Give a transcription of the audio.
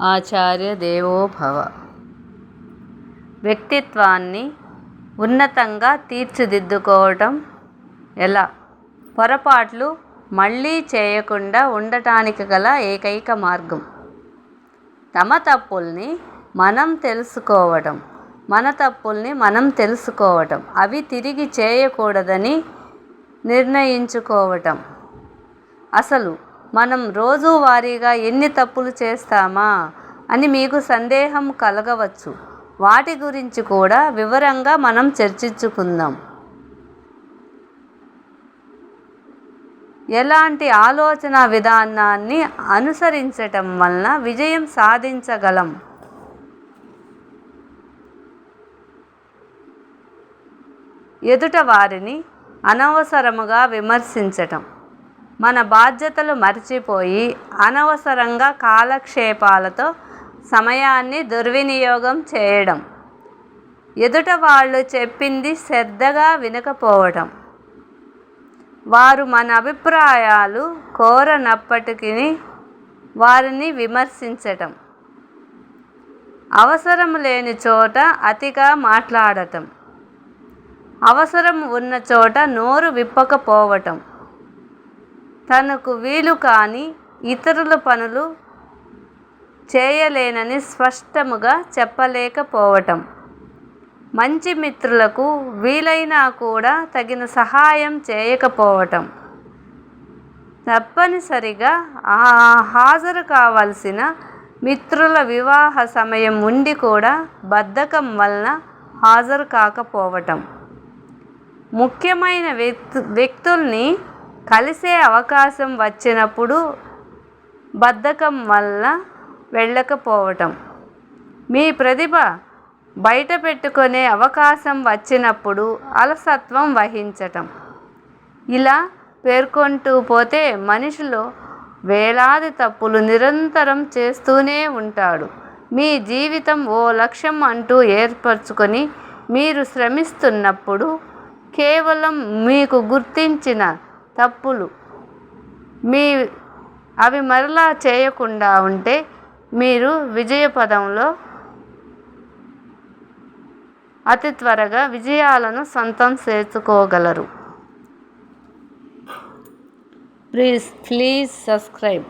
ఆచార్య దేవోభవ వ్యక్తిత్వాన్ని ఉన్నతంగా తీర్చిదిద్దుకోవటం ఎలా? పొరపాట్లు మళ్ళీ చేయకుండా ఉండటానికి గల ఏకైక మార్గం. తమ తప్పుల్ని మనం తెలుసుకోవటం మన తప్పుల్ని మనం తెలుసుకోవటం అవి తిరిగి చేయకూడదని నిర్ణయించుకోవటం. అసలు మనం రోజువారీగా ఎన్ని తప్పులు చేస్తామా అని మీకు సందేహం కలగవచ్చు. వాటి గురించి కూడా వివరంగా మనం చర్చించుకుందాం. ఎలాంటి ఆలోచన విధానాన్ని అనుసరించటం వలన విజయం సాధించగలం? ఎదుట వారిని అనవసరముగా విమర్శించటం. మన బాధ్యతలు మర్చిపోయి అనవసరంగా కాలక్షేపాలతో సమయాన్ని దుర్వినియోగం చేయడం. ఎదుట వాళ్ళు చెప్పింది శ్రద్ధగా వినకపోవటం వారు మన అభిప్రాయాలు కోరనప్పటికీ వారిని విమర్శించటం. అవసరం లేని చోట అతిగా మాట్లాడటం. అవసరం ఉన్న చోట నోరు విప్పకపోవటం. తనకు వీలు కాని ఇతరుల పనులు చేయలేనని స్పష్టముగా చెప్పలేకపోవటం. మంచి మిత్రులకు వీలైనా కూడా తగిన సహాయం చేయకపోవటం. తప్పనిసరిగా హాజరు కావాల్సిన మిత్రుల వివాహ సమయం ఉండి కూడా బద్ధకం వలన హాజరు కాకపోవటం. ముఖ్యమైన వ్యక్తు వ్యక్తుల్ని కలిసే అవకాశం వచ్చినప్పుడు బద్ధకం వల్ల వెళ్ళకపోవటం. మీ ప్రతిభ బయట పెట్టుకునే అవకాశం వచ్చినప్పుడు అలసత్వం వహించటం. ఇలా పేర్కొంటూ పోతే మనిషిలో వేలాది తప్పులు నిరంతరం చేస్తూనే ఉంటాడు. మీ జీవితం ఓ లక్ష్యం అంటూ ఏర్పరచుకొని మీరు శ్రమిస్తున్నప్పుడు కేవలం మీకు గుర్తించిన తప్పులు. మీ అవి మరలా చేయకుండా ఉంటే మీరు విజయపదంలో అతి త్వరగా విజయాలను సొంతం చేసుకోగలరు. Please please subscribe